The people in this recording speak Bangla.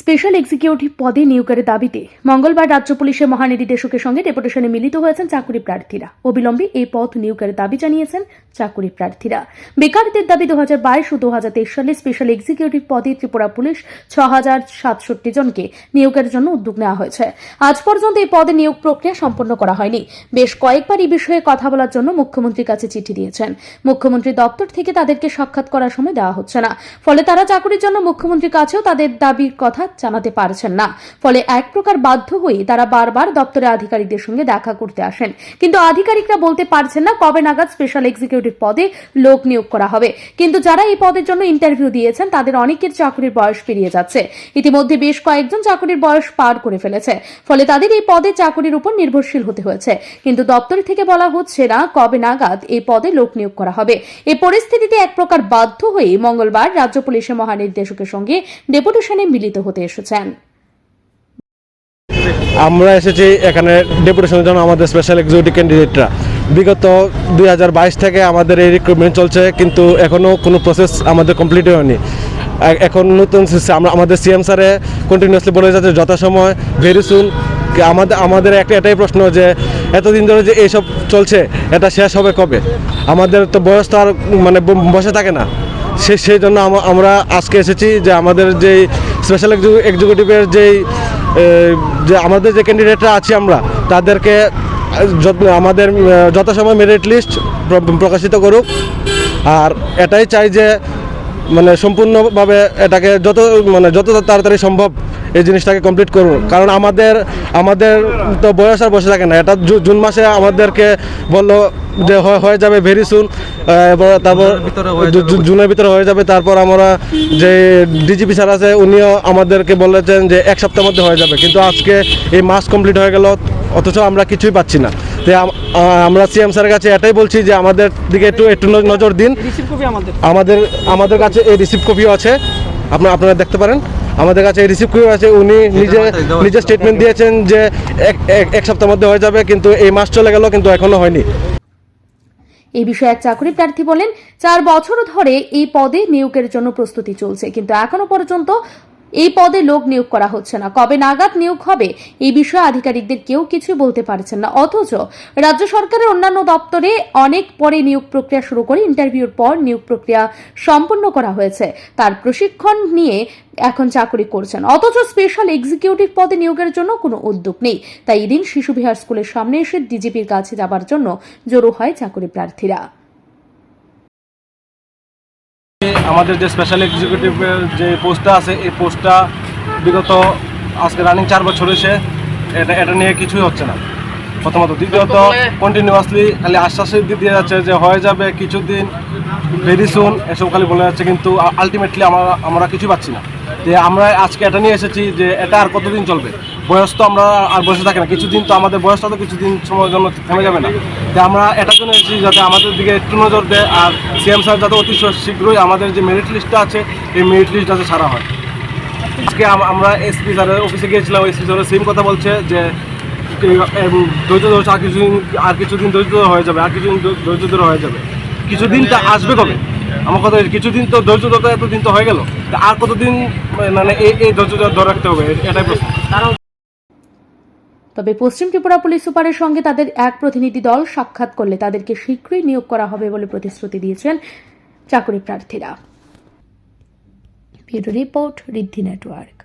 স্পেশাল এক্সিকিউটিভ পদে নিয়োগের দাবিতে মঙ্গলবার রাজ্য পুলিশের মহানির্দেশকের সঙ্গে ডেপুটেশনে মিলিত হয়েছেন চাকুরি প্রার্থীরা। অবিলম্বে এই পদ নিয়োগের দাবি জানিয়েছেন চাকুরি প্রার্থীরা। বেকারদের দাবি দু হাজার বাইশ ও দু হাজার তেইশ সালে স্পেশাল এক্সিকিউটিভ পদে ত্রিপুরা পুলিশ ছ হাজার সাতষট্টি জনকে নিয়োগের জন্য উদ্যোগ নেওয়া হয়েছে। আজ পর্যন্ত এই পদে নিয়োগ প্রক্রিয়া সম্পন্ন করা হয়নি। বেশ কয়েকবার এই বিষয়ে কথা বলার জন্য মুখ্যমন্ত্রীর কাছে চিঠি দিয়েছেন। মুখ্যমন্ত্রী দপ্তর থেকে তাদেরকে সাক্ষাৎ করার সময় দেওয়া হচ্ছে না। ফলে তারা চাকুরির জন্য মুখ্যমন্ত্রীর কাছেও তাদের দাবির কথা জানাতে পারছেন না। ফলে এক প্রকার বাধ্য হয়ে তারা বারবার দপ্তরের আধিকারিকদের সঙ্গে দেখা করতে আসেন। কিন্তু আধিকারিকরা বলতে পারছেন না কবে নাগাদ স্পেশাল এক্সিকিউটিভ পদে লোক নিয়োগ করা হবে। কিন্তু যারা এই পদের জন্য ইন্টারভিউ দিয়েছেন, তাদের অনেকের চাকরির বয়স পেরিয়ে যাচ্ছে। ইতিমধ্যে বেশ কয়েকজন চাকরির বয়স পার করে ফেলেছে। ফলে তাদের এই পদে চাকরির উপর নির্ভরশীল হতে হয়েছে। কিন্তু দপ্তর থেকে বলা হচ্ছে না কবে নাগাদ এই পদে লোক নিয়োগ করা হবে। এই পরিস্থিতিতে এক প্রকার বাধ্য হয়ে মঙ্গলবার রাজ্য পুলিশের মহানির্দেশকের সঙ্গে ডেপুটেশনে মিলিত হতে এসেছেন। আমরা এসেছি এখানে ডেপুটেশনের জন্য আমাদের স্পেশাল এক্সিকিউটিভ ক্যান্ডিডেটরা বিগত দু হাজার বাইশ থেকে আমাদের এই রিক্রুটমেন্ট চলছে, কিন্তু এখনও কোনো প্রসেস আমাদের কমপ্লিট হয়নি। এখন নতুন আমরা- আমাদের সিএম স্যারে কন্টিনিউয়াসলি বলে যাচ্ছে যথাসময় ভেরি সুন আমাদের আমাদের একটা এটাই প্রশ্ন যে, এতদিন ধরে যে এইসব চলছে, এটা শেষ হবে কবে? আমাদের তো বয়স তো আর মানে বসে থাকে না। সে সেই জন্য আমরা আজকে এসেছি যে আমাদের যেই স্পেশাল এক্সিকিউটিভের যেই যে আমাদের যে ক্যান্ডিডেটরা আছি আমরা, তাদেরকে আমাদের যথাসময় মেরিট লিস্ট প্রকাশিত করুক। আর এটাই চাই যে মানে সম্পূর্ণভাবে এটাকে যত মানে যত তাড়াতাড়ি সম্ভব এই জিনিসটাকে কমপ্লিট করুন। কারণ আমাদের আমাদের তো বয়স আর বসে থাকে না। এটা জুন মাসে আমাদেরকে বলল যে হয়ে যাবে ভেরি সুন তারপর জুনের ভিতরে হয়ে যাবে তারপর আমরা যে ডিজিপি স্যার আছে উনিও আমাদেরকে বলেছেন যে এক সপ্তাহের মধ্যে হয়ে যাবে। কিন্তু আজকে এই মাস কমপ্লিট হয়ে গেল অথচ আমরা কিছুই পাচ্ছি না। আমরা সিএম স্যারের কাছে এটাই বলছি যে আমাদের দিকে একটু একটু নজর দিন। আমাদের। আমাদের কাছে এই রিসিভ কপিও আছে। আপনারা আপনারা দেখতে পারেন। আমাদের কাছে এই রিসিভ কপিও আছে। উনি নিজে নিজে স্টেটমেন্ট দিয়েছেন যে এক- এক- এক সপ্তাহের মধ্যে হয়ে যাবে কিন্তু এই মাস চলে গেল কিন্তু এখনও হয়নি। এই বিষয়ে এক চাকরি প্রার্থী বলেন চার বছর ধরে এই পদে নিয়োগের জন্য প্রস্তুতি চলছে কিন্তু এখনও পর্যন্ত এই পদে লোক নিয়োগ করা হচ্ছে না। কবে নাগাদ নিয়োগ হবে, এই বিষয়ে আধিকারিকদের কেউ কিছু বলতে পারছেন না। অথচ রাজ্য সরকারের অন্যান্য দপ্তরে অনেক পরে নিয়োগ প্রক্রিয়া শুরু করে ইন্টারভিউর পর নিয়োগ প্রক্রিয়া সম্পন্ন করা হয়েছে। তার প্রশিক্ষণ নিয়ে এখন চাকরি করছেন। অথচ স্পেশাল এক্সিকিউটিভ পদে নিয়োগের জন্য কোনো উদ্যোগ নেই। তাই এদিন শিশু বিহার স্কুলের সামনে এসে ডিজিপির কাছে যাবার জন্য জড়ো হয় চাকরি প্রার্থীরা। আমাদের যে স্পেশাল এক্সিকিউটিভের যে পোস্টটা আছে এই পোস্টটা বিগত আজকে রানিং চার বছর হয়েছে এটা এটা নিয়ে কিছুই হচ্ছে না। প্রথমত। দ্বিতীয়ত কন্টিনিউয়াসলি খালি আশ্বাস দিয়ে যাচ্ছে যে হয়ে যাবে কিছুদিন ভেরি সুন এসব খালি বলে যাচ্ছে কিন্তু আলটিমেটলি আমরা আমরা কিছু পাচ্ছি না। যে আমরা আজকে এটা নিয়ে এসেছি যে এটা আর কতদিন চলবে? বয়স তো আমরা আর বসে থাকি না। কিছুদিন তো আমাদের বয়সটা তো কিছুদিন সময়ের জন্য থেমে যাবে না। তো আমরা এটার জন্য এসেছি যাতে আমাদের দিকে একটু নজর দেয় আর সিএম স্যার যাতে অতি শীঘ্রই আমাদের যে মেরিট লিস্টটা আছে, এই মেরিট লিস্ট যাতে ছাড়া হয়। আজকে আমরা এসপি স্যারের অফিসে গিয়েছিলাম। এসপি স্যারের সেম কথা বলছে যে ধৈর্য ধরে, আর কিছুদিন আর কিছুদিন ধৈর্য ধরে হয়ে যাবে, আর কিছুদিন ধৈর্য ধরে হয়ে যাবে। কিছুদিনটা আসবে কবে? আমার কথা কিছুদিন তো ধৈর্য ধরতে এতদিন তো হয়ে গেল। আর কতদিন মানে এই ধৈর্য ধরে রাখতে হবে? এটাই প্রশ্ন। তবে পশ্চিম ত্রিপুরা পুলিশ সুপারের সঙ্গে তাদের এক প্রতিনিধি দল সাক্ষাৎ করলে তাদেরকে শীঘ্রই নিয়োগ করা হবে বলে প্রতিশ্রুতি দিয়েছেন চাকরি প্রার্থীরা। Report Riddhi network.